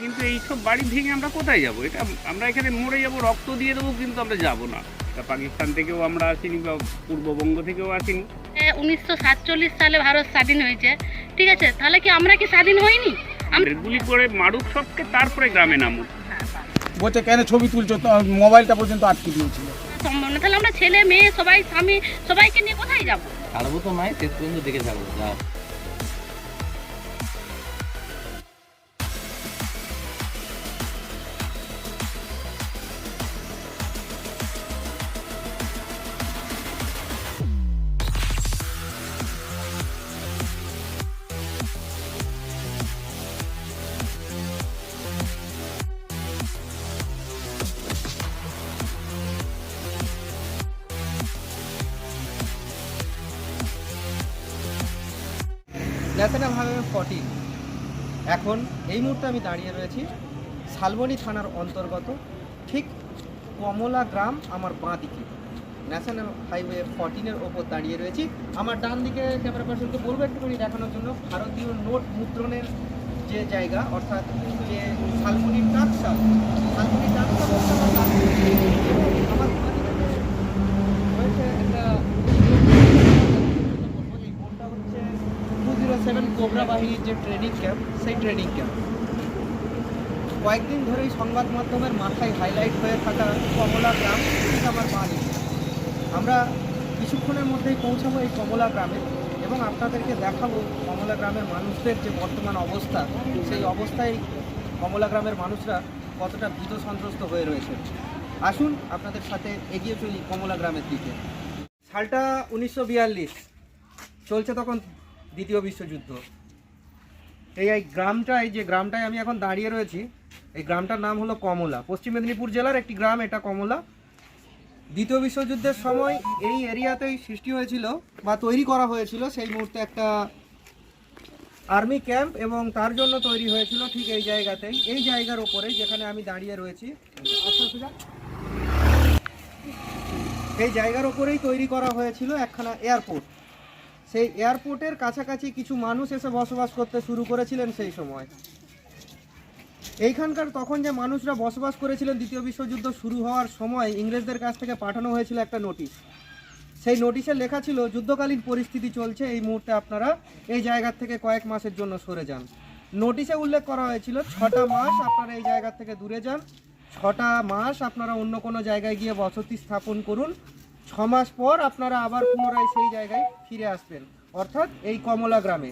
কিন্তু এইসব বাড়ি ভেঙে আমরা কোথায় যাব? এটা আমরা এখানে মরে যাব রক্ত দিয়ে দেবো কিন্তু আমরা যাব না। এটা পাকিস্তান থেকেও আমরা আসিনি বা পূর্ববঙ্গ থেকেও আসিনি। উনিশশো সাতচল্লিশ সালে ভারত স্বাধীন হয়েছে। ঠিক আছে তাহলে কি আমরা কি স্বাধীন হইনি? গুলি করে মারুক সবকে তারপরে গ্রামে নামুক। বলছে কেন ছবি তুলছো? তো মোবাইলটা পর্যন্ত আটকে দিয়েছিল। সম্ভব না তাহলে আমরা ছেলে মেয়ে সবাই স্বামী সবাইকে নিয়ে কোথায় যাব? ছাড়বো তো নয় শেষ পর্যন্ত দেখে ছাড়বো। ন্যাশনাল হাইওয়ে ফর্টিন এখন এই মুহূর্তে আমি দাঁড়িয়ে রয়েছি শালবনী থানার অন্তর্গত, ঠিক কমলা গ্রাম আমার বাঁ দিকে। ন্যাশনাল হাইওয়ে ফর্টিনের ওপর দাঁড়িয়ে রয়েছি। আমার ডান দিকে ক্যামেরা পার্সনকে বলব একটুখানি দেখানোর জন্য, ভারতীয় নোট মুদ্রণের যে জায়গা, অর্থাৎ যে শালবনী টাকশাল শালবনী টাকশাল হচ্ছে আমার ডান দিকে। এবং আমার বাঁ দিকে রয়েছে একটা এই বোর্ডটা হচ্ছে টু জিরো সেভেন কোবরা বাহিনীর যে ট্রেনিং ক্যাম্প সেই ট্রেনিং ক্যাম্প কয়েকদিন ধরেই সংবাদ মাধ্যমের মাথায় হাইলাইট হয়ে থাকা কমলা গ্রাম ঠিক আমার বাড়ি। আমরা কিছুক্ষণের মধ্যেই পৌঁছাবো এই কমলা গ্রামে এবং আপনাদেরকে দেখাবো কমলা গ্রামের মানুষদের যে বর্তমান অবস্থা। সেই অবস্থায় কমলা গ্রামের মানুষরা কতটা ভীত সন্ত্রস্ত হয়ে রয়েছে। আসুন আপনাদের সাথে এগিয়ে চলি কমলা গ্রামের দিকে। সালটা উনিশশো বিয়াল্লিশ। চলছে তখন দ্বিতীয় বিশ্বযুদ্ধ। এই এই গ্রামটায় যে গ্রামটায় আমি এখন দাঁড়িয়ে রয়েছি, এই গ্রামটার নাম হলো কমলা। পশ্চিম মেদিনীপুর জেলার একটি গ্রাম, এটা কমলা। দ্বিতীয় বিশ্বযুদ্ধের সময় এই এরিয়াতেই সৃষ্টি হয়েছিল বা তৈরি করা হয়েছিল সেই মুহূর্তে একটা আর্মি ক্যাম্প এবং তার জন্য তৈরি হয়েছিল ঠিক এই জায়গাতেই, এই জায়গার ওপরে যেখানে আমি দাঁড়িয়ে রয়েছি। এই জায়গার ওপরেই তৈরি করা হয়েছিল একখানা এয়ারপোর্ট সেই এয়ারপোর্টের কাছাকাছি কিছু মানুষ এসে বসবাস করতে শুরু করেছিলেন সেই সময়। এইখানকার তখন যে মানুষরা বসবাস করেছিলেন দ্বিতীয় বিশ্বযুদ্ধ শুরু হওয়ার সময় ইংরেজদের কাছ থেকে পাঠানো হয়েছিল একটা নোটিশ। সেই নোটিশে লেখা ছিল, যুদ্ধকালীন পরিস্থিতি চলছে, এই মুহূর্তে আপনারা এই জায়গা থেকে কয়েক মাসের জন্য সরে যান। নোটিশে উল্লেখ করা হয়েছিল, ছটা মাস আপনারা এই জায়গা থেকে দূরে যান, ছটা মাস আপনারা অন্য কোনো জায়গায় গিয়ে বসতি স্থাপন করুন ছ মাস পর আপনারা আবার পুনরায় সেই জায়গায় ফিরে আসবেন। অর্থাৎ এই কমলা গ্রামে।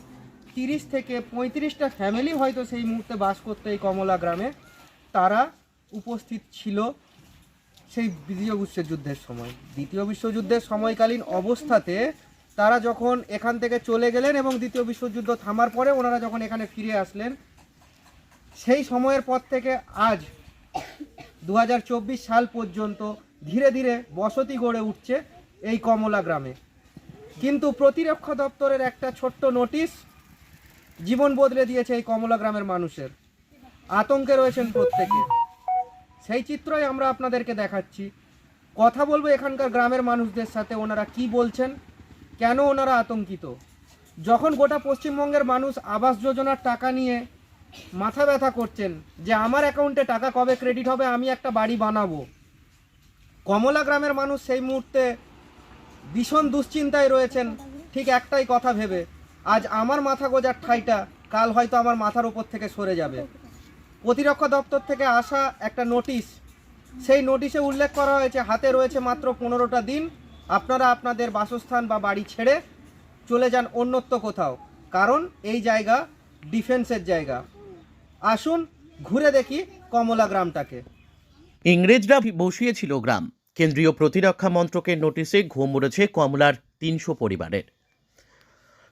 তিরিশ থেকে পঁয়ত্রিশটা ফ্যামিলি হয়তো সেই মুহূর্তে বাস করতে এই কমলা গ্রামে। তারা উপস্থিত ছিল সেই দ্বিতীয় বিশ্বযুদ্ধের সময়। দ্বিতীয় বিশ্বযুদ্ধের সময়কালীন অবস্থাতে তারা যখন এখান থেকে চলে গেলেন এবং দ্বিতীয় বিশ্বযুদ্ধ থামার পরে ওনারা যখন এখানে ফিরে আসলেন, সেই সময়ের পর থেকে আজ দু হাজার চব্বিশ সাল পর্যন্ত ধীরে ধীরে বসতি গড়ে উঠছে এই কমলা গ্রামে। কিন্তু প্রতিরক্ষা দপ্তরের একটা ছোট্ট নোটিশ জীবন বদলে দিয়েছে এই কমলা গ্রামের মানুষের। আতঙ্কে রয়েছেন প্রত্যেকে। সেই চিত্রই আমরা আপনাদেরকে দেখাচ্ছি। কথা বলব এখানকার গ্রামের মানুষদের সাথে, ওনারা কি বলছেন, কেন ওনারা আতঙ্কিত? যখন গোটা পশ্চিমবঙ্গের মানুষ আবাস যোজনার টাকা নিয়ে মাথা ব্যথা করছেন যে আমার অ্যাকাউন্টে টাকা কবে ক্রেডিট হবে, আমি একটা বাড়ি বানাবো কমলা গ্রামের মানুষ সেই মুহূর্তে ভীষণ দুশ্চিন্তায় রয়েছেন। ঠিক একটাই কথা ভেবে, আজ আমার মাথা গোজার ঠাইটা কাল হয়তো আমার মাথার উপর থেকে সরে যাবে। প্রতিরক্ষা দপ্তর থেকে আসা একটা নোটিশ, সেই নোটিশে উল্লেখ করা হয়েছে, হাতে রয়েছে মাত্র পনেরোটা দিন, আপনারা আপনাদের বাসস্থান বা বাড়ি ছেড়ে চলে যান অন্যত্র কোথাও, কারণ এই জায়গা ডিফেন্সের জায়গা। আসুন ঘুরে দেখি কমলা গ্রামটাকে। ইংরেজরা বসিয়েছিল গ্রাম। কেন্দ্রীয় প্রতিরক্ষা মন্ত্রকের নোটিশে ঘুম উড়েছে কমলার তিনশো পরিবারের।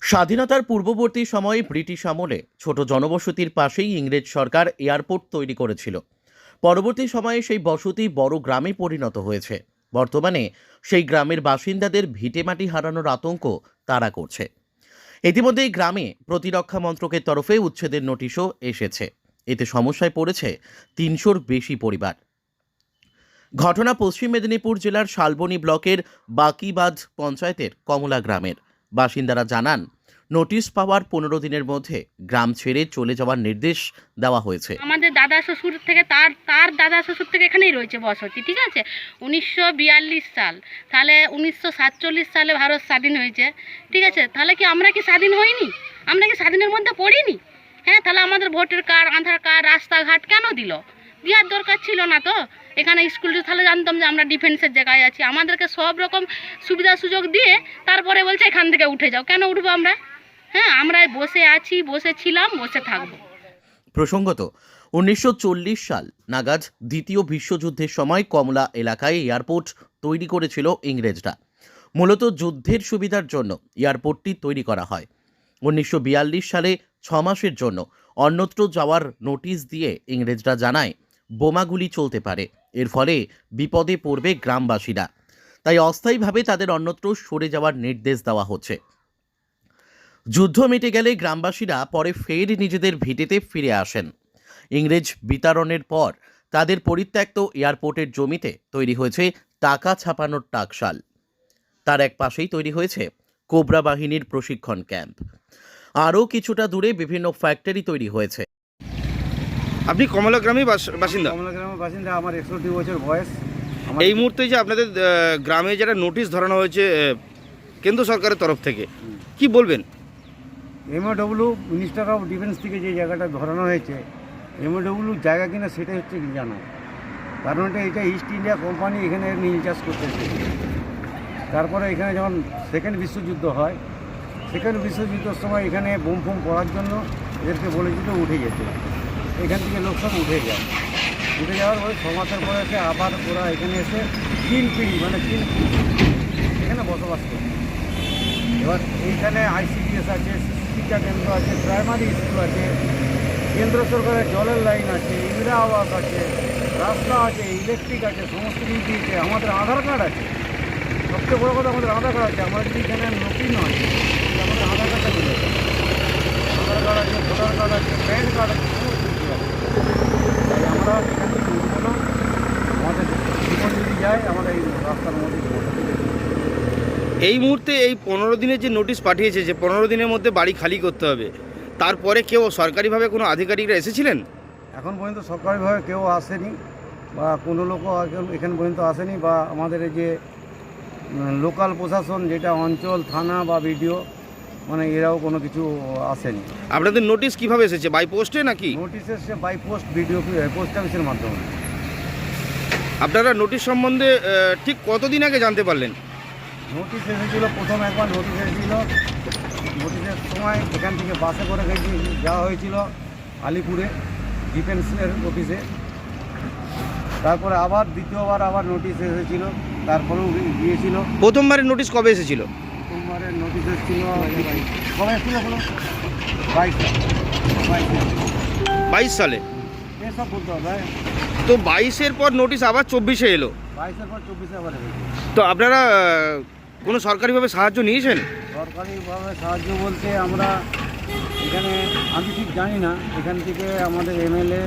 স্বাধীনতার পূর্ববর্তী সময়ে ব্রিটিশ আমলে ছোট জনবসতির পাশেই ইংরেজ সরকার এয়ারপোর্ট তৈরি করেছিল। পরবর্তী সময়ে সেই বসতি বড় গ্রামে পরিণত হয়েছে। বর্তমানে সেই গ্রামের বাসিন্দাদের ভিটেমাটি হারানোর আতঙ্ক তারা করছে। ইতিমধ্যেই গ্রামে প্রতিরক্ষা মন্ত্রকের তরফে উচ্ছেদের নোটিশও এসেছে। এতে সমস্যায় পড়েছে তিনশোর বেশি পরিবার। ঘটনা পশ্চিম মেদিনীপুর জেলার শালবনী ব্লকের বাকিবাদ পঞ্চায়েতের কমলা গ্রামের। বাসিন্দারা জানান, নোটিশ পাওয়ার পনেরো দিনের মধ্যে গ্রাম ছেড়ে চলে যাওয়ার নির্দেশ দেওয়া হয়েছে। আমাদের দাদা শ্বশুর থেকে তার তার দাদা শ্বশুর থেকে এখানেই রয়েছে বসতি, ঠিক আছে? উনিশশো বিয়াল্লিশ সাল। তাহলে উনিশশো সাতচল্লিশ সালে ভারত স্বাধীন হয়েছে, ঠিক আছে? তাহলে কি আমরা কি স্বাধীন হইনি? আমরা কি স্বাধীনের মধ্যে পড়িনি? হ্যাঁ তাহলে আমাদের ভোটার কার্ড, আধার কার্ড, রাস্তাঘাট কেন দিল? দেওয়ার দরকার ছিল না তো? এখানে স্কুল তাহলে জানতাম যে আমরা ডিফেন্সের জায়গায় আছি। আমাদেরকে সব রকম সুবিধা সুযোগ দিয়ে তারপরে বলছে এখান থেকে উঠে যাও। কেন উঠবো আমরা? হ্যাঁ আমরা বসে আছি, বসে ছিলাম, বসে থাকব। প্রসঙ্গত, উনিশশো চল্লিশ সাল নাগাদ দ্বিতীয় বিশ্বযুদ্ধের সময় কমলা এলাকায় এয়ারপোর্ট তৈরি করেছিল ইংরেজরা। মূলত যুদ্ধের সুবিধার জন্য এয়ারপোর্টটি তৈরি করা হয়। উনিশশো বিয়াল্লিশ সালে ছ মাসের জন্য অন্যত্র যাওয়ার নোটিশ দিয়ে ইংরেজরা জানায়, বোমাগুলি চলতে পারে। এর ফলে বিপদে পড়বে গ্রামবাসীরা। তাই অস্থায়ীভাবে তাদের অন্যত্র সরে যাওয়ার নির্দেশ দেওয়া হচ্ছে। যুদ্ধ মিটে গেলে গ্রামবাসীরা পরে ফের নিজেদের ভিটেতে ফিরে আসেন। ইংরেজ বিতরণের পর তাদের পরিত্যক্ত এয়ারপোর্টের জমিতে তৈরি হয়েছে টাকা ছাপানোর টাকশাল। তার এক পাশেই তৈরি হয়েছে কোবরা বাহিনীর প্রশিক্ষণ ক্যাম্প। আরও কিছুটা দূরে বিভিন্ন ফ্যাক্টরি তৈরি হয়েছে। আপনি কমলা গ্রামেই বাস- বাসিন্দা? কমলা গ্রামের বাসিন্দা আমার একষট্টি বছর বয়স। আমার এই মুহূর্তে যে আপনাদের গ্রামে যারা নোটিশ ধরানো হয়েছে কেন্দ্র সরকারের তরফ থেকে কি বলবেন? এমওডব্লিউ মিনিস্টার অফ ডিফেন্স থেকে যে জায়গাটা ধরানো হয়েছে এমওডব্লিউ জায়গা কিনা সেটা হচ্ছে কি জানা? কারণ এটা এটা ইস্ট ইন্ডিয়া কোম্পানি এখানে নীল চাষ করতেছে তারপরে এখানে যখন সেকেন্ড বিশ্বযুদ্ধ হয় সেকেন্ড বিশ্বযুদ্ধের সময় এখানে বোম ফোম পড়ার জন্য এদেরকে বলেছিল উঠে যেতে। এখান থেকে লোক সব উঠে যায়। উঠে যাওয়ার পরে ছ মাসের পরে এসে আবার ওরা এখানে এসে তিন পিড়ি মানে তিন এখানে বসবাস করে। এবার এইখানে আইসিডিএস আছে, শিক্ষা কেন্দ্র আছে, প্রাইমারি স্কুল আছে, কেন্দ্র সরকারের জলের লাইন আছে, ইন্দিরা আবাস আছে, রাস্তা আছে, ইলেকট্রিক আছে, সমস্ত কিছু দিয়েছে। আমাদের আধার কার্ড আছে। সবচেয়ে বড় কথা আমাদের আধার কার্ড আছে। আমাদের এখানে নতুন নয় তাহলে আমাদের আধার কার্ডটা দিলে আধার কার্ড আছে ভোটার কার্ড আছে প্যান কার্ড আছে সমস্ত কিছু আছে তাই আমরা এখান থেকে উঠবো না আমাদের জীবন যদি যায় আমরা এই রাস্তার মধ্যে বসে থেকে এই মুহূর্তে এই পনেরো দিনের যে নোটিশ পাঠিয়েছে যে পনেরো দিনের মধ্যে বাড়ি খালি করতে হবে তারপরে কেউ সরকারিভাবে কোনো আধিকারিকরা এসেছিলেন? এখন পর্যন্ত সরকারিভাবে কেউ আসেনি বা কোনো লোকও এখন- এখানে পর্যন্ত আসেনি বা আমাদের এই যে লোকাল প্রশাসন যেটা অঞ্চল থানা বা বিডিও মানে এরাও কোনো কিছু আসেনি। আপনাদের নোটিশ কীভাবে এসেছে? বাই পোস্টে নাকি? নোটিশ এসেছে বাই পোস্ট বিডিও পোস্ট অফিসের মাধ্যমে। আপনারা নোটিশ সম্বন্ধে ঠিক কতদিন আগে জানতে পারলেন? নোটিশ এসেছিল প্রথম একবার নোটিশ এসেছিল। নোটিশের সময় এখান থেকে বাসে করে গেছি যাওয়া হয়েছিল আলিপুরে ডিফেন্সের অফিসে তারপরে আবার দ্বিতীয়বার আবার নোটিশ এসেছিল তারপরেও গিয়েছিল। প্রথমবারের নোটিশ কবে এসেছিল? সোমবারের নোটিশ এসেছিল কবে এসেছিল বলো? বাইশ বাইশ সালে। এসব বলতে হবে। তো বাইশের পর নোটিশ আবার চব্বিশে এলো। বাইশের পর চব্বিশে আবার তো আপনারা কোনো সরকারিভাবে সাহায্য নিয়েছেন? সরকারিভাবে সাহায্য বলতে আমরা এখানে, আমি ঠিক জানি না, এখান থেকে আমাদের এমএলএ,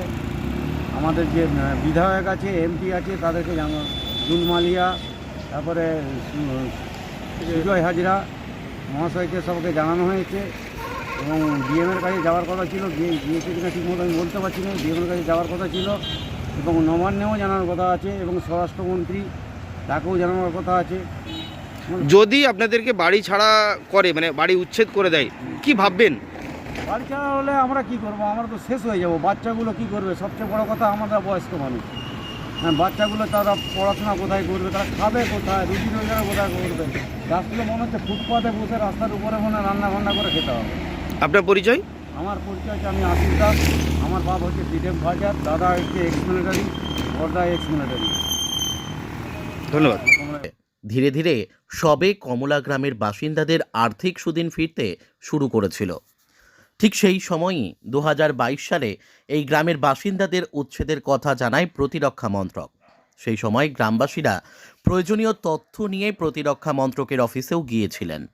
আমাদের যে বিধায়ক আছে, এমপি আছে, তাদেরকে জানো জুন মালিয়া তারপরে সুজয় হাজরা, মহাশয়কে সবকে জানানো হয়েছে, এবং ডিএমের কাছে যাওয়ার কথা ছিল গিয়ে গিয়েছে কিনা ঠিক মতো আমি বলতে পারছি না ডিএমের কাছে যাওয়ার কথা ছিল, এবং নবান্নেও জানানোর কথা আছে, এবং স্বরাষ্ট্রমন্ত্রী তাকেও জানানোর কথা আছে। যদি আপনাদেরকে বাড়ি ছাড়া করে মানে বাড়ি উচ্ছেদ করে দেয় কি ভাববেন? বাড়ি ছাড়া হলে আমরা কি করব? আমরা তো শেষ হয়ে যাব। বাচ্চাগুলো কি করবে? সবচেয়ে বড় কথা আমরা বয়স্ক মানুষ। হ্যাঁ বাচ্চাগুলো তারা পড়াশোনা কোথায় করবে? তারা খাবে কোথায়? রুটি রোজগার কোথায় করবে? গাছগুলো মনে হচ্ছে ফুটপাতে বসে রাস্তার উপরে মনে রান্না বান্না করে খেতে হবে। আপনার পরিচয়? আমার পরিচয় হচ্ছে আমি আশিস দাস। আমার বাপ হচ্ছে বিদেব বাজার দাদা হচ্ছে এক্স মিলিটারি বর্দা এক্স মিলিটারি ধন্যবাদ। ধীরে ধীরে সবে কমলা গ্রামের বাসিন্দাদের আর্থিক সুদিন ফিরতে শুরু করেছিল। ঠিক সেই সময়ই দু হাজার বাইশ সালে এই গ্রামের বাসিন্দাদের উচ্ছেদের কথা জানায় প্রতিরক্ষা মন্ত্রক। সেই সময় গ্রামবাসীরা প্রয়োজনীয় তথ্য নিয়ে প্রতিরক্ষা মন্ত্রকের অফিসেও গিয়েছিলেন।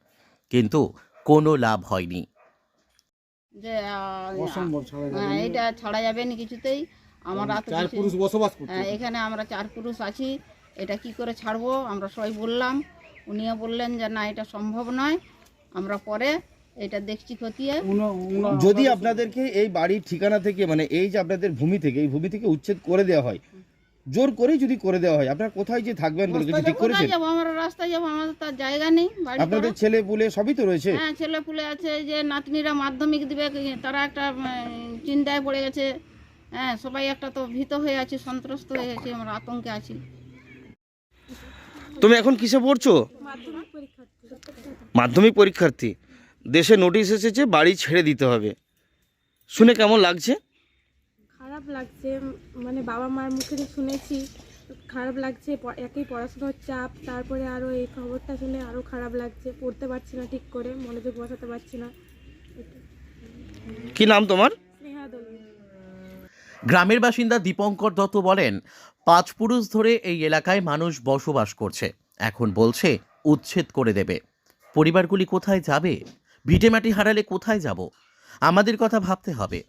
কিন্তু কোনো লাভ হয়নি। যে অসম্ভব ছাড়া যাবে হ্যাঁ, না। এটা ছাড়া যাবে না কিছুতেই। আমরা হ্যাঁ, এখানে আমরা চার পুরুষ আছি। এটা কি করে ছাড়বো? আমরা সবাই বললাম। উনিও বললেন যে না এটা সম্ভব নয়। আমরা পরে এটা দেখছি খতিয়ে। যদি আপনাদেরকে এই বাড়ির ঠিকানা থেকে মানে এই যে আপনাদের ভূমি থেকে এই ভূমি থেকে উচ্ছেদ করে দেওয়া হয় জোর করেই যদি করে দেওয়া হয় আপনারা কোথায় যে থাকবেন বলে কিছু ঠিক করেছেন? যাব? আমরা রাস্তায় যাব আমাদের তার জায়গা নেই বাড়ি আপনাদের ছেলে পুলে সবই তো রয়েছে? হ্যাঁ ছেলে পুলে আছে যে নাতনিরা মাধ্যমিক দিবে তারা একটা চিন্তায় পড়ে গেছে। হ্যাঁ সবাই একটা তো ভীত হয়ে আছে সন্ত্রস্ত হয়ে গেছে আমরা আতঙ্কে আছি। তুমি এখন কিসে পড়ছো? মাধ্যমিক পরীক্ষার্থী। দেশে নোটিশ এসেছে বাড়ি ছেড়ে দিতে হবে। শুনে কেমন লাগছে? খারাপ লাগছে মানে বাবা মার মুখে শুনেছি খারাপ লাগছে একই পড়াশোনার চাপ তারপরে আরও এই খবরটা শুনে আরও খারাপ লাগছে পড়তে পারছি না ঠিক করে মনোযোগ বসাতে পারছি না। কি নাম তোমার? গ্রামের বাসিন্দা দীপঙ্কর দত্ত বলেন পাঁচ পুরুষ ধরে এই এলাকায় মানুষ বসবাস করছে। এখন বলছে, উচ্ছেদ করে দেবে। পরিবারগুলি কোথায় যাবে? ভিটেমাটি হারালে কোথায় যাব? আমাদের কথা ভাবতে হবে।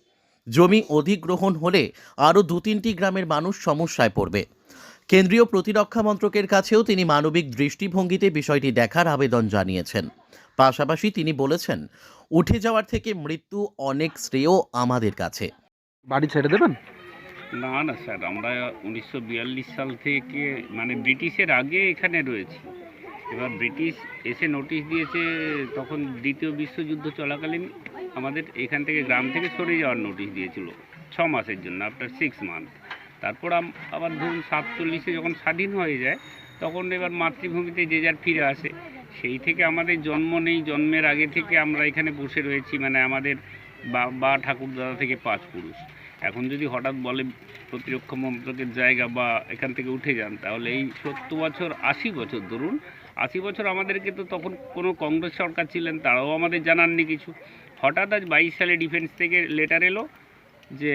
জমি অধিগ্রহণ হলে আরও দু তিনটি গ্রামের মানুষ সমস্যায় পড়বে। কেন্দ্রীয় প্রতিরক্ষা মন্ত্রকের কাছেও তিনি মানবিক দৃষ্টিভঙ্গিতে বিষয়টি দেখার আবেদন জানিয়েছেন। পাশাপাশি তিনি বলেছেন, উঠে যাওয়ার থেকে মৃত্যু অনেক শ্রেয় আমাদের কাছে। বাড়ি ছেড়ে দেবেন? না না স্যার, আমরা উনিশশো বিয়াল্লিশ সাল থেকে মানে ব্রিটিশের আগে এখানে রয়েছি। এবার ব্রিটিশ এসে নোটিশ দিয়েছে, তখন দ্বিতীয় বিশ্বযুদ্ধ চলাকালীন আমাদের এখান থেকে গ্রাম থেকে সরে যাওয়ার নোটিশ দিয়েছিল, ছ মাসের জন্য, আফটার সিক্স মান্থ তারপর আবার ধরুন সাতচল্লিশে যখন স্বাধীন হয়ে যায়, তখন এবার মাতৃভূমিতে যে যার ফিরে আসে। সেই থেকে আমাদের জন্ম নেই, জন্মের আগে থেকে আমরা এখানে বসে রয়েছি মানে আমাদের বা ঠাকুর দাদা থেকে পাঁচ পুরুষ। এখন যদি হঠাৎ বলে প্রতিরক্ষা মন্ত্রকের জায়গা বা এখান থেকে উঠে যান, তাহলে এই সত্তর বছর, আশি বছর ধরুন, আশি বছর আমাদেরকে তো তখন কোনো কংগ্রেস সরকার ছিলেন, তারাও আমাদের জানাননি কিছু। হঠাৎ আজ বাইশ সালে ডিফেন্স থেকে লেটার এলো যে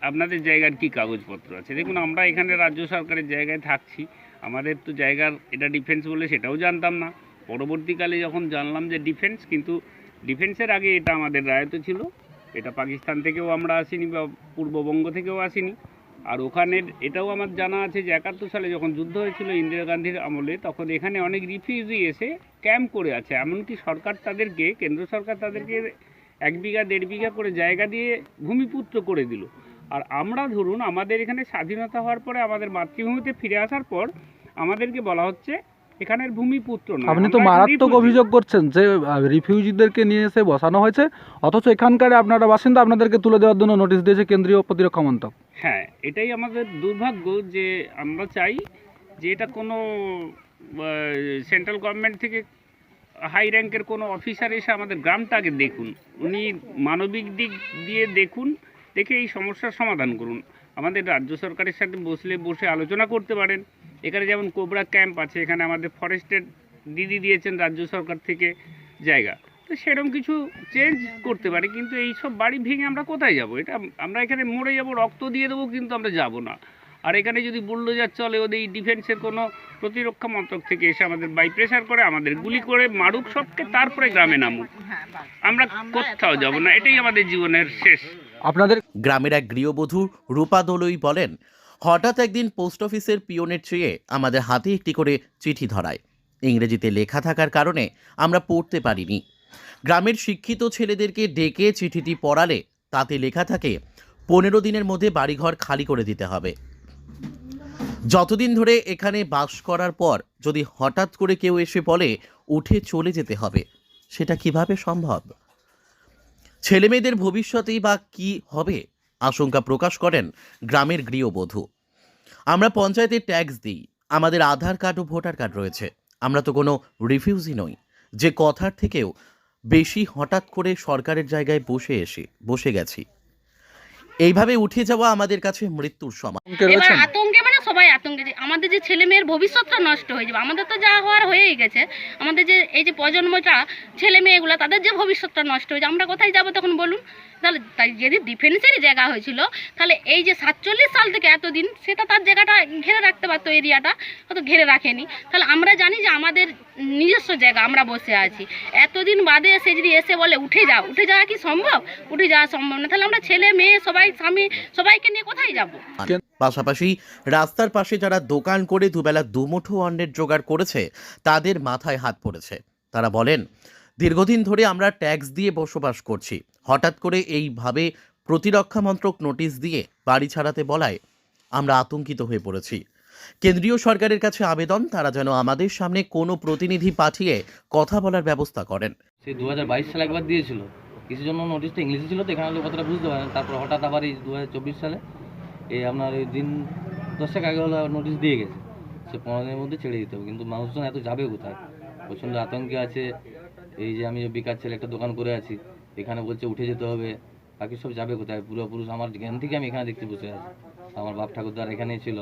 আপনাদের জায়গার কি কাগজপত্র আছে। দেখুন, আমরা এখানে রাজ্য সরকারের জায়গায় থাকছি, আমাদের তো জায়গার এটা ডিফেন্স বলে সেটাও জানতাম না। পরবর্তীকালে যখন জানলাম যে ডিফেন্স, কিন্তু ডিফেন্সের আগে এটা আমাদের রায়ত ছিল। এটা পাকিস্তান থেকেও আমরা আসিনি বা পূর্ববঙ্গ থেকেও আসিনি। আর ওখানের এটাও আমার জানা আছে যে একাত্তর সালে যখন যুদ্ধ হয়েছিল ইন্দিরা গান্ধীর আমলে, তখন এখানে অনেক রিফিউজি এসে ক্যাম্প করে আছে। এমনকি সরকার তাদেরকে, কেন্দ্র সরকার তাদেরকে এক বিঘা, দেড় বিঘা করে জায়গা দিয়ে ভূমিপুত্র করে দিল। আর আমরা ধরুন আমাদের এখানে স্বাধীনতা হওয়ার পরে আমাদের মাতৃভূমিতে ফিরে আসার পর আমাদেরকে বলা হচ্ছে এখানের ভূমিপুত্র না আপনি তো মারাত্মক অভিযোগ করছেন যে রিফিউজিদেরকে নিয়ে এসে বসানো হয়েছে অথচ এখানকার আপনারা বাসিন্দা আপনাদেরকে তুলে দেওয়ার জন্য নোটিশ দিয়েছে কেন্দ্রীয় প্রতিরক্ষা মন্ত্রক। হ্যাঁ এটাই আমাদের দুর্ভাগ্য যে আমরা চাই যে এটা কোনো সেন্ট্রাল গভর্নমেন্ট থেকে হাই র্যাঙ্কের কোনো অফিসার এসে আমাদের গ্রামটাকে দেখুন। উনি মানবিক দিক দিয়ে দেখুন দেখে এই সমস্যার সমাধান করুন। আমাদের রাজ্য সরকারের সাথে বসলে বসে আলোচনা করতে পারেন। এখানে যেমন কোবরা ক্যাম্প আছে, এখানে আমাদের ফরেস্টের দিদি দিয়েছেন রাজ্য সরকার থেকে জায়গা। তো সেরকম কিছু চেঞ্জ করতে পারে, কিন্তু এই সব বাড়ি ভেঙে আমরা কোথায় যাব? এটা আমরা এখানে মরে যাব, রক্ত দিয়ে দেবো, কিন্তু আমরা যাব না। আর এখানে যদি বুল্ডোজার চলে, ওদের এই ডিফেন্সের কোনো প্রতিরক্ষা মন্ত্রক থেকে এসে আমাদের বাই প্রেশার করে, আমাদের গুলি করে মারুক, সবকে তারপরে গ্রামে নামুক। আমরা কোথাও যাব না, এটাই আমাদের জীবনের শেষ। আপনাদের গ্রামের এক গৃহবধূ রূপা দলুই বলেন হঠাৎ একদিন পোস্ট অফিসের পিয়নের চেয়ে আমাদের হাতে একটি করে চিঠি ধরায়। ইংরেজিতে লেখা থাকার কারণে আমরা পড়তে পারিনি। গ্রামের শিক্ষিত ছেলেদেরকে ডেকে চিঠিটি পড়ালে তাতে লেখা থাকে, পনেরো দিনের মধ্যে বাড়িঘর খালি করে দিতে হবে। যতদিন ধরে এখানে বাস করার পর যদি হঠাৎ করে কেউ এসে বলে, উঠে চলে যেতে হবে, সেটা কীভাবে সম্ভব? ছেলেমেয়েদের ভবিষ্যতেই বা কি হবে? আশঙ্কা প্রকাশ করেন গ্রামের গৃহবধূ। আমরা পঞ্চায়েতে ট্যাক্স দিই, আমাদের আধার কার্ড ও ভোটার কার্ড রয়েছে। আমরা তো কোনো রিফিউজই নই, যে কথার থেকেও বেশি হঠাৎ করে সরকারের জায়গায় বসে এসে, বসে গেছি। এইভাবে উঠে যাওয়া আমাদের কাছে মৃত্যুর সমান এবার আতঙ্কে মানে সবাই আতঙ্কে যে আমাদের যে ছেলে মেয়ের ভবিষ্যৎটা নষ্ট হয়ে যাবে আমাদের তো যা হওয়ার হয়েই গেছে। আমাদের যে এই যে প্রজন্মটা ছেলে মেয়েগুলো তাদের যে ভবিষ্যৎটা নষ্ট হয়ে যায় আমরা কোথায় যাব তখন বলুন? তাহলে তাই যদি ডিফেন্সেরই জায়গা হয়েছিল তাহলে এই যে সাতচল্লিশ সাল থেকে এতদিন সেটা তার জায়গাটা ঘিরে রাখতে পারতো এরিয়াটা হয়তো ঘিরে রাখেনি। তাহলে আমরা জানি যে আমাদের নিজস্ব জায়গা আমরা বসে আছি। এতদিন বাদে সে যদি এসে বলে উঠে যাও উঠে যাওয়া কি সম্ভব? উঠে যাওয়া সম্ভব না। তাহলে আমরা ছেলে মেয়ে সবাই স্বামী সবাইকে নিয়ে কোথায় যাব? পাশাপাশি রাস্তার পাশে যারা দোকান করে দুবেলা দুমুঠো অন্নের জোগাড় করেছে তাদের মাথায় হাত পড়েছে। তারা বলেন দীর্ঘদিন ধরে আমরা ট্যাক্স দিয়ে বসবাস করছি। হঠাৎ করে এইভাবে প্রতিরক্ষা মন্ত্রক নোটিশ দিয়ে বাড়ি ছাড়াতে বলায় আমরা আতঙ্কিত হয়ে পড়েছি। কেন্দ্রীয় সরকারের কাছে আবেদন তারা যেন আমাদের সামনে কোনো প্রতিনিধি পাঠিয়ে কথা বলার ব্যবস্থা করেন। সেই দু হাজার বাইশ সালে একবার দিয়েছিল। কিছু জন্য নোটিশটা ইংলিশে ছিল তো, এখানে কথাটা বুঝতে পারেন তারপর হঠাৎ আবার এই দু হাজার চব্বিশ সালে এই আপনার এই দিন দশেক আগে হলো নোটিশ দিয়ে গেছে। সে পনেরো দিনের মধ্যে ছেড়ে দিতে হবে। কিন্তু মানুষজন এত যাবে কোথায়? প্রচণ্ড আতঙ্কে আছে। এই যে আমি বেকার ছেলে একটা দোকান করে আছি, এখানে বলছে উঠে যেতে হবে। বাকি সব যাবে কোথায়? পূর্বপুরুষ আমার জ্ঞান থেকে আমি এখানে দেখতে বসে আছি। আমার বাপ ঠাকুরদার এখানেই ছিল।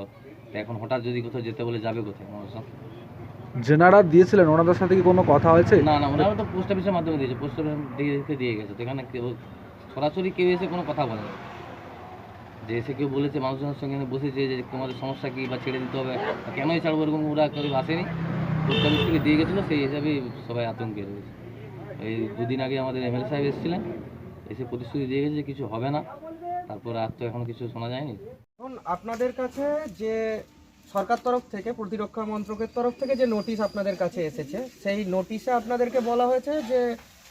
এখন হঠাৎ যদি কোথাও যেতে বলে যাবে কোথায়? মানুষজন? যেনারা দিয়েছিলেন ওনাদের সাথে কি কোনো কথা হয়েছে? না না ওনারা তো পোস্ট অফিসের মাধ্যমে দিয়েছে পোস্ট অফিস দিয়ে দিয়ে গেছে তো এখানে কেউ সরাসরি কেউ এসে কোনো কথা বলে না। যে এসে কেউ বলেছে মানুষজনের সঙ্গে বসেছে যে তোমাদের সমস্যা কী বা ছেড়ে দিতে হবে কেনই ছাড়বো এরকম ওরা কেউ আসেনি। পোস্ট অফিস থেকে দিয়ে গেছিল সেই হিসাবেই সবাই আতঙ্কে রয়েছে। এই দুদিন আগে আমাদের এমএলএ সাহেব এসেছিলেন এসে প্রতিশ্রুতি দিয়ে গেছে যে কিছু হবে না তারপর আর তো এখন কিছু শোনা যায়নি। এখন আপনাদের কাছে যে সরকার তরফ থেকে, প্রতিরক্ষা মন্ত্রকের তরফ থেকে যে নোটিশ আপনাদের কাছে এসেছে, সেই নোটিশে আপনাদেরকে বলা হয়েছে যে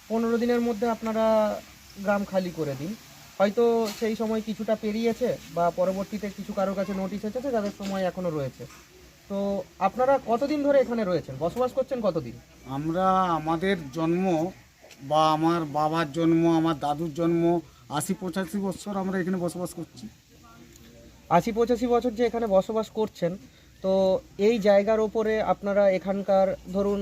পনেরো দিনের মধ্যে আপনারা গ্রাম খালি করে দিন। হয়তো সেই সময় কিছুটা পেরিয়েছে বা পরবর্তীতে কিছু কারোর কাছে নোটিশ এসেছে যাদের সময় এখনও রয়েছে। তো আপনারা কতদিন ধরে এখানে রয়েছেন? বসবাস করছেন কতদিন? আমরা আমাদের জন্ম বা আমার বাবার জন্ম, আমার দাদুর জন্ম, আশি পঁচাশি বছর আমরা এখানে বসবাস করছি। আশি পঁচাশি বছর যে এখানে বসবাস করছেন তো এই জায়গার ওপরে আপনারা এখানকার ধরুন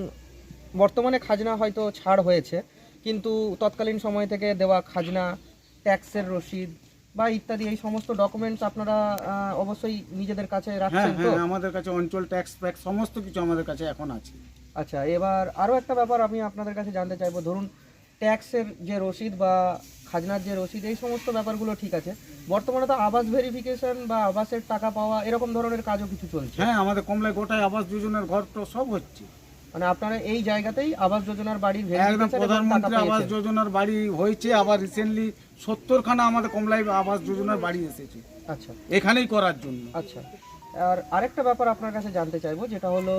বর্তমানে খাজনা হয়তো ছাড় হয়েছে কিন্তু তৎকালীন সময় থেকে দেওয়া খাজনা ট্যাক্সের রসিদ বা ইত্যাদি এই সমস্ত ডকুমেন্টস আপনারা অবশ্যই নিজেদের কাছে হ্যাঁ রাখছেন তো? হ্যাঁ আমাদের কাছে অঞ্চল ট্যাক্স ফ্যাক্স সমস্ত কিছু আমাদের কাছে এখন আছে। আচ্ছা এবার আরও একটা ব্যাপার আমি আপনাদের কাছে জানতে চাইব। ধরুন ট্যাক্সের যে রসিদ বা খাজনার যে রসিদ এই সমস্ত ব্যাপারগুলো ঠিক আছে। বর্তমানে তো আবাস ভেরিফিকেশন বা আবাসের টাকা পাওয়া এরকম ধরনের কাজও কিছু চলছে। হ্যাঁ আমাদের কমলায় গোটায় আবাস যোজনার ঘর তো সব হচ্ছে। মানে আপনারা এই জায়গাতেই আবাস যোজনার বাড়ি একদম প্রধানমন্ত্রী আবাস যোজনার বাড়ি হয়েছে আবার রিসেন্টলি সত্তরখানা আমাদের কমলাই আবাস যোজনার বাড়ি এসেছে। আচ্ছা। এখানেই করার জন্য। আচ্ছা। আর আরেকটা ব্যাপার আপনার কাছে জানতে চাইব যেটা হলো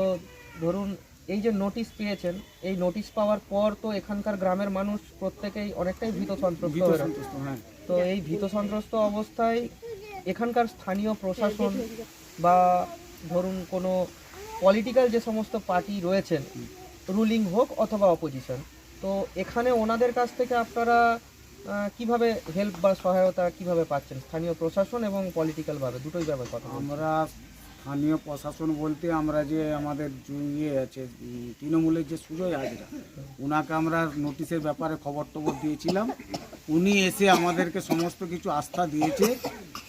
ধরুন এই যে নোটিশ পেয়েছেন এই নোটিশ পাওয়ার পর তো এখানকার গ্রামের মানুষ প্রত্যেকেই অনেকটাই ভীত সন্ত্রস্ত হয়ে তো এই ভীত সন্ত্রস্ত অবস্থায় এখানকার স্থানীয় প্রশাসন বা ধরুন কোনো পলিটিক্যাল যে সমস্ত পার্টি রয়েছেন রুলিং হোক অথবা অপোজিশন তো এখানে ওনাদের কাছ থেকে আপনারা কীভাবে হেল্প বা সহায়তা কীভাবে পাচ্ছেন? স্থানীয় প্রশাসন এবং পলিটিক্যালভাবে দুটোই ব্যাপার কথা আমরা স্থানীয় প্রশাসন বলতে আমরা যে আমাদের ইয়ে আছে তৃণমূলের যে সুজয় হাজরা ওনাকে আমরা নোটিশের ব্যাপারে খবর টবর দিয়েছিলাম। উনি এসে আমাদেরকে সমস্ত কিছু আস্থা দিয়েছে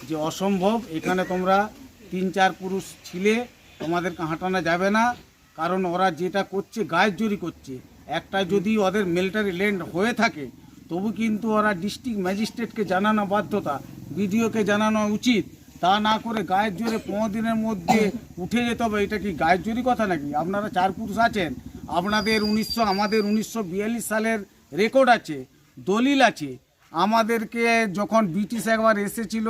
যে অসম্ভব, এখানে তোমরা তিন চার পুরুষ ছিলে তোমাদেরকে হাঁটানো যাবে না, কারণ ওরা যেটা করছে, গায়ের জোরি করছে। একটা যদি ওদের মিলিটারি ল্যান্ড হয়ে থাকে, তবু কিন্তু ওরা ডিস্ট্রিক্ট ম্যাজিস্ট্রেটকে জানানো বাধ্যতা বিডিওকে জানানো উচিত। তা না করে গায়ের জোরে পনেরো দিনের মধ্যে উঠে যেতে হবে, এটা কি গায়ের জোরি কথা নাকি? আপনারা চার পুরুষ আছেন, আপনাদের উনিশশো, আমাদের উনিশশো বিয়াল্লিশ সালের রেকর্ড আছে, দলিল আছে। আমাদেরকে যখন ব্রিটিশ একবার এসেছিল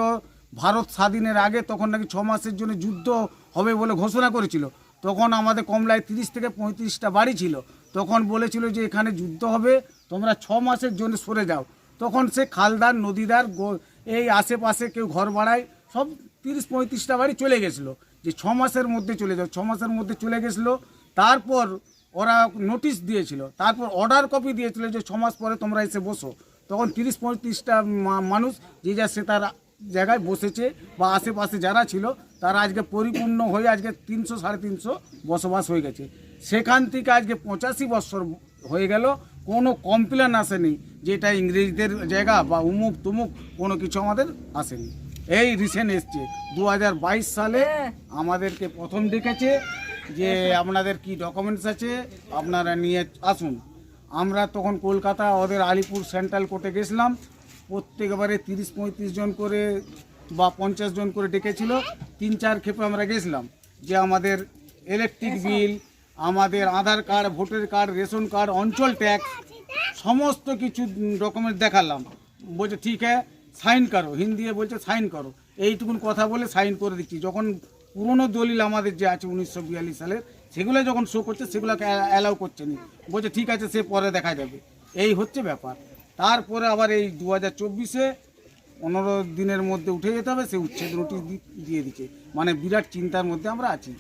ভারত স্বাধীনের আগে, তখন নাকি ছ মাসের জন্য যুদ্ধ হবে বলে ঘোষণা করেছিল। তখন আমাদের কমলায় তিরিশ থেকে পঁয়ত্রিশটা বাড়ি ছিল। তখন বলেছিল যে এখানে যুদ্ধ হবে, তোমরা ছ মাসের জন্য সরে যাও। তখন সে খালদার, নদীদার এই আশেপাশে কেউ ঘর বাড়ায় সব তিরিশ পঁয়ত্রিশটা বাড়ি চলে গেছিল। যে ছ মাসের মধ্যে চলে যাও, ছ মাসের মধ্যে চলে গেছিল। তারপর ওরা নোটিশ দিয়েছিল, তারপর অর্ডার কপি দিয়েছিল যে ছ মাস পরে তোমরা এসে বসো। তখন তিরিশ পঁয়ত্রিশটা মানুষ যে যা সে তার জায়গায় বসেছে বা আশেপাশে যারা ছিল, তারা আজকে পরিপূর্ণ হয়ে আজকে তিনশো সাড়ে তিনশো বসবাস হয়ে গেছে। সেখান থেকে আজকে পঁচাশি বছর হয়ে গেল, কোনো কমপ্লেন আসেনি যে এটা ইংরেজদের জায়গা বা উমুক তুমুক কোনো কিছু আমাদের আসেনি। এই রিসেন্ট এসছে। দু হাজার বাইশ সালে আমাদেরকে প্রথম ডেকেছে যে আপনাদের কি ডকুমেন্টস আছে আপনারা নিয়ে আসুন। আমরা তখন কলকাতা ওদের আলিপুর সেন্ট্রাল কোর্টে গেছিলাম। প্রত্যেকবারে তিরিশ পঁয়ত্রিশ জন করে বা পঞ্চাশ জন করে ডেকেছিল। তিন চার ক্ষেপে আমরা গেছিলাম যে আমাদের ইলেকট্রিক বিল আমাদের Aadhaar card voter card ration card অঞ্চল ট্যাক্স সমস্ত কিছু ডকুমেন্ট দেখালাম। বলছে ঠিক হ্যাঁ সাইন করো, হিন্দি বলছে সাইন করো। এইটুকুন কথা বলে সাইন করে দিচ্ছি। যখন পুরনো দলিল আমাদের যে আছে উনিশশো বিয়াল্লিশ সালের, সেগুলো যখন শো করছে, সেগুলোকে অ্যালাউ করছে নি। বলছে, ঠিক আছে, সে পরে দেখা যাবে। এই হচ্ছে ব্যাপার। তারপরে আবার এই দু হাজার চব্বিশে পনেরো দিনের মধ্যে উঠে যেতে হবে সে উচ্ছেদ নোটিশ দিয়ে দিচ্ছে। মানে বিরাট চিন্তার মধ্যে আমরা আছি।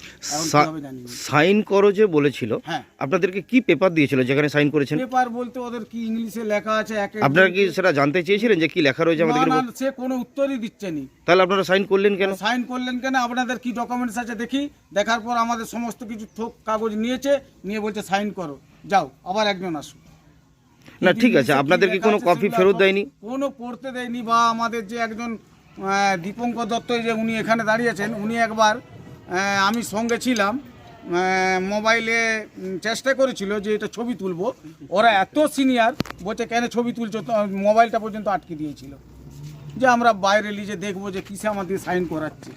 সাইন করো যে বলেছিল হ্যাঁ। আপনাদেরকে কি পেপার দিয়েছিল যেখানে সাইন করেছেন? পেপার বলতে ওদের কি ইংলিশে লেখা আছে আপনারা কি সেটা জানতে চেয়েছিলেন যে কি লেখা রয়েছে আমাদের সে কোনো উত্তরই দিচ্ছে নি। তাহলে আপনারা সাইন করলেন কেন? সাইন করলেন কেন? আপনাদের কি ডকুমেন্টস আছে দেখি। দেখার পর আমাদের সমস্ত কিছু থোক কাগজ নিয়েছে নিয়ে বলছে সাইন করো। যাও আবার একজন আসুন না ঠিক আছে আপনাদের কি কোনো কপি ফেরত দেয়নি? কোনো পড়তে দেয়নি বা আমাদের যে একজন দীপঙ্কর দত্ত যে উনি এখানে দাঁড়িয়েছেন উনি একবার আমি সঙ্গে ছিলাম মোবাইলে চেষ্টা করেছিল যে এটা ছবি তুলবো। ওরা এত সিনিয়র বলছে কেন ছবি তুলছো? তো মোবাইলটা পর্যন্ত আটকে দিয়েছিল। যে আমরা বাইরে লিজে দেখব যে কিসে আমাদের সাইন করাচ্ছে।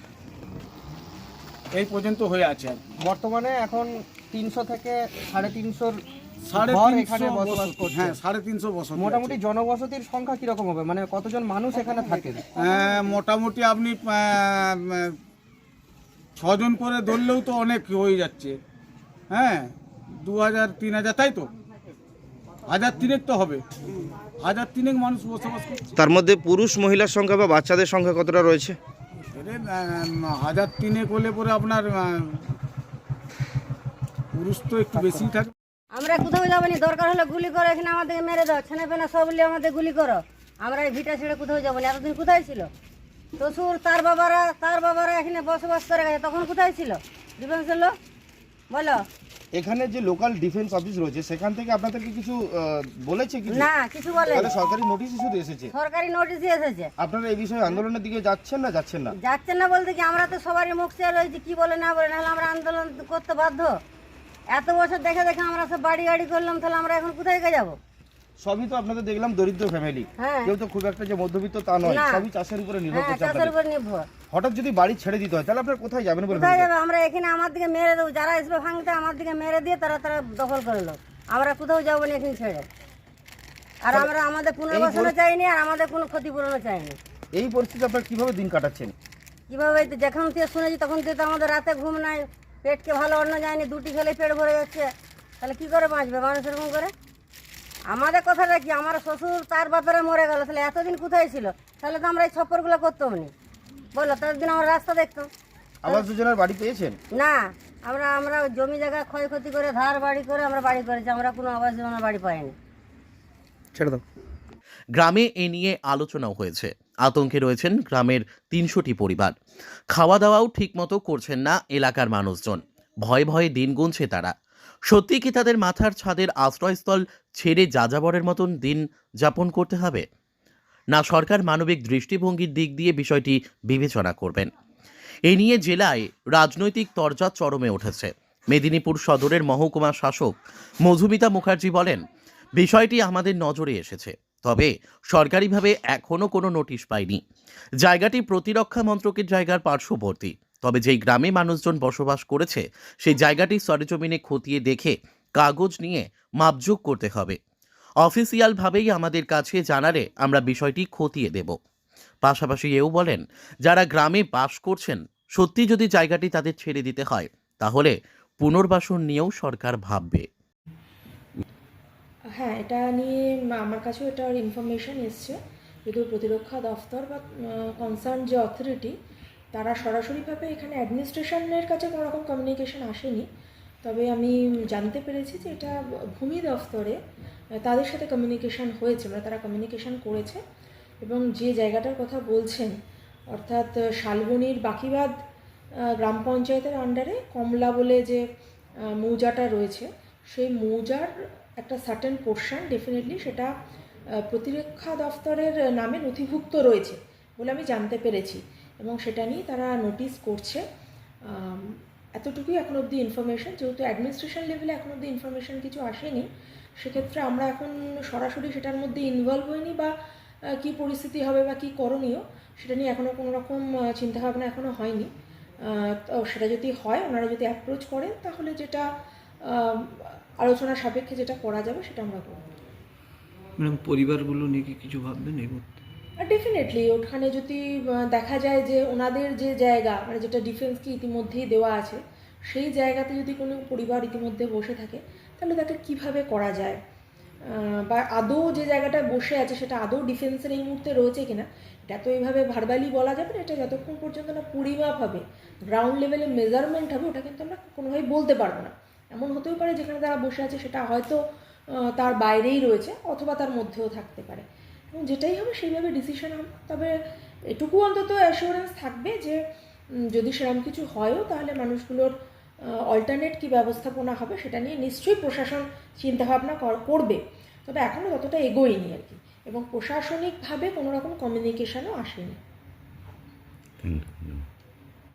এই পর্যন্ত হয়ে আছে আর বর্তমানে এখন তিনশো থেকে সাড়ে তিনশোর সাড়ে এখানে বসবাস করছে। হ্যাঁ সাড়ে তিনশো বছর মোটামুটি জনবসতির সংখ্যা কীরকম হবে? মানে কতজন মানুষ এখানে থাকেন? মোটামুটি আপনি ছজন করে ধরলেও তো অনেক হয়ে যাচ্ছে। হ্যাঁ দু হাজার তিন হাজার তাই তো? হাজার তিনেক তো হবে। হাজার তিনেক মানুষ বসবাস করছে। তার মধ্যে পুরুষ মহিলার সংখ্যা বা বাচ্চাদের সংখ্যা কতটা রয়েছে? হাজার তিনেক হলে পরে আপনার পুরুষ তো একটু বেশি থাকে। আমরা কোথাও যাব না? দরকার হলে গুলি করো এখানে আমাদেরকে মেরে দাও। ছেলে পেনা সব নিয়ে আমাদের গুলি করো। আমরা এই ভিটা ছেড়ে কোথাও যাব না? এতদিন কোথায় ছিল? শ্বশুর তার বাবারা তার বাবারা এখানে বসবাস করে গেছে তখন কোথায় ছিল? ডিফেন্সের লোক? বলো। এখানে যে লোকাল ডিফেন্স অফিস রয়েছে সেখান থেকে আপনাদেরকে কিছু বলেছে কিছু? না কিছু বলে তাহলে সরকারি নোটিশ শুধু এসেছে। সরকারি নোটিশই এসেছে। আপনারা এই বিষয়ে আন্দোলনের দিকে যাচ্ছেন না যাচ্ছেন না? যাচ্ছেন না বলতে কি আমরা তো সবারই মুখ চেয়ে রয়েছি কি বলে না বলে নাহলে আমরা আন্দোলন করতে বাধ্য? এত বছর দেখে দেখে আমরা সব বাড়ি গাড়ি করলাম তাহলে আমরা এখন কোথায় যাব? সবই তো আপনাদের দেখলাম দরিদ্র ফ্যামিলি কেউ তো খুব একটা যে মধ্যবিত্ত তা নয় সবই চাষের উপরে নির্ভর হ্যাঁ করছে চাষের উপর নির্ভর। হঠাৎ যদি বাড়ি ছেড়ে দিতে হয় তাহলে আপনারা কোথায় যাবেন বলে কোথায় যাবে? আমরা এখানে আমার দিকে মেরে দেবো যারা আসবে ভাঙতে আমার দিকে মেরে দিয়ে তারা তারা দখল করে লো আমরা কোথাও যাব না এখানে ছেড়ে। আর আমরা আমাদের পুনর্বাসনও চাইনি আর আমাদের কোনো ক্ষতিপূরণও চাইনি। এই পরিস্থিতি আপনারা কীভাবে দিন কাটাচ্ছেন? কীভাবে যখন থেকে শুনেছি তখন থেকে তো আমাদের রাতে ঘুম নাই। পেটকে ভালো অন্ন যায়নি দুটি খেলে পেট ভরে যাচ্ছে। তাহলে কি করে বাঁচবে? মানুষ এরকম করে? আমাদের কথাটা কি? আমার শ্বশুর তার বাপেরা মরে গেল তাহলে এতদিন কোথায় ছিল? তাহলে তো আমরা এই ছপ্পরগুলো করতাম নি। বলো ততদিন আমরা রাস্তা দেখতাম। আবাস যোজনার বাড়ি পেয়েছেন? না আমরা আমরা জমি জায়গা ক্ষয়ক্ষতি করে ধার বাড়ি করে আমরা বাড়ি করেছি আমরা কোনো আবাস যোজনা বাড়ি পাইনি। ছেড়ে দাও। গ্রামে এ নিয়ে আলোচনাও হয়েছে। আতঙ্কে রয়েছেন গ্রামের তিনশোটি পরিবার। খাওয়া দাওয়াও ঠিকমতো করছেন না এলাকার মানুষজন। ভয়ে ভয়ে দিন গুনছে তারা। সত্যি কি তাদের মাথার ছাদের আশ্রয়স্থল ছেড়ে যাযাবরের মতন দিন যাপন করতে হবে? না সরকার মানবিক দৃষ্টিভঙ্গির দিক দিয়ে বিষয়টি বিবেচনা করবেন। এ নিয়ে জেলায় রাজনৈতিক তরজা চরমে উঠেছে। মেদিনীপুর সদরের মহকুমা শাসক মধুমিতা মুখার্জি বলেন, বিষয়টি আমাদের নজরে এসেছে। তবে সরকারিভাবে এখনও কোনো নোটিশ পাইনি। জায়গাটি প্রতিরক্ষা মন্ত্রকের জায়গার পার্শ্ববর্তী। তবে যেই গ্রামে মানুষজন বসবাস করেছে, সেই জায়গাটি সরেজমিনে খতিয়ে দেখে কাগজ নিয়ে মাপযোগ করতে হবে। অফিসিয়ালভাবেই আমাদের কাছে জানালে আমরা বিষয়টি খতিয়ে দেব। পাশাপাশি এও বলেন, যারা গ্রামে বাস করছেন, সত্যি যদি জায়গাটি তাদের ছেড়ে দিতে হয়, তাহলে পুনর্বাসন নিয়েও সরকার ভাববে। হ্যাঁ এটা নিয়ে আমার কাছেও এটার ইনফরমেশন এসছে। যদিও প্রতিরক্ষা দফতর বা কনসার্ন যে অথরিটি তারা সরাসরিভাবে এখানে অ্যাডমিনিস্ট্রেশনের কাছে কোনো রকম কমিউনিকেশন আসেনি। তবে আমি জানতে পেরেছি যে এটা ভূমি দফতরে তাদের সাথে কমিউনিকেশন হয়েছে মানে তারা কমিউনিকেশন করেছে। এবং যে জায়গাটার কথা বলছেন, অর্থাৎ শালবনির বাকিবাদ গ্রাম পঞ্চায়েতের আন্ডারে কমলা বলে যে মৌজাটা রয়েছে, সেই মৌজার একটা সার্টেন পোর্শন ডেফিনেটলি সেটা প্রতিরক্ষা দফতরের নামে নথিভুক্ত রয়েছে বলে আমি জানতে পেরেছি এবং সেটা নিয়ে তারা নোটিস করছে। এতটুকুই এখন অবধি ইনফরমেশন যেহেতু অ্যাডমিনিস্ট্রেশন লেভেলে এখন অবধি ইনফরমেশন কিছু আসেনি, সেক্ষেত্রে আমরা এখন সরাসরি সেটার মধ্যে ইনভলভ হইনি বা কী পরিস্থিতি হবে বা কী করণীয়, সেটা নিয়ে এখনও কোনো রকম চিন্তাভাবনা এখনও হয়নি। তো সেটা যদি হয়, ওনারা যদি অ্যাপ্রোচ করেন, তাহলে যেটা আলোচনা সাপেক্ষে যেটা করা যাবে সেটা আমরা করব। ম্যাডাম পরিবারগুলো নিয়ে কি কিছু ভাববেন এই মুহূর্তে? ডেফিনেটলি ওখানে যদি দেখা যায় যে ওনাদের যে জায়গা মানে যেটা ডিফেন্সকে ইতিমধ্যেই দেওয়া আছে সেই জায়গাতে যদি কোনো পরিবার ইতিমধ্যে বসে থাকে তাহলে তাকে কীভাবে করা যায়? বা আদৌ যে জায়গাটায় বসে আছে সেটা আদৌ ডিফেন্সের এই মুহূর্তে রয়েছে কিনা এটা তো এইভাবে ভার্বালি বলা যাবে না এটা যতক্ষণ পর্যন্ত না পরিমাপ হবে গ্রাউন্ড লেভেলে মেজারমেন্ট হবে ওটা কিন্তু আমরা কোনোভাবেই বলতে পারব না। এমন হতেও পারে যেখানে তারা বসে আছে সেটা হয়তো তার বাইরেই রয়েছে অথবা তার মধ্যেও থাকতে পারে। এবং যেটাই হবে সেইভাবে ডিসিশন হবে। তবে এটুকু অন্তত অ্যাসিওরেন্স থাকবে যে যদি সেরকম কিছু হয়ও তাহলে মানুষগুলোর অল্টারনেট কী ব্যবস্থাপনা হবে সেটা নিয়ে নিশ্চয়ই প্রশাসন চিন্তাভাবনা কর- করবে। তবে এখনও ততটা এগোয়নি আর কি। এবং প্রশাসনিকভাবে কোনো রকম কমিউনিকেশনও আসেনি।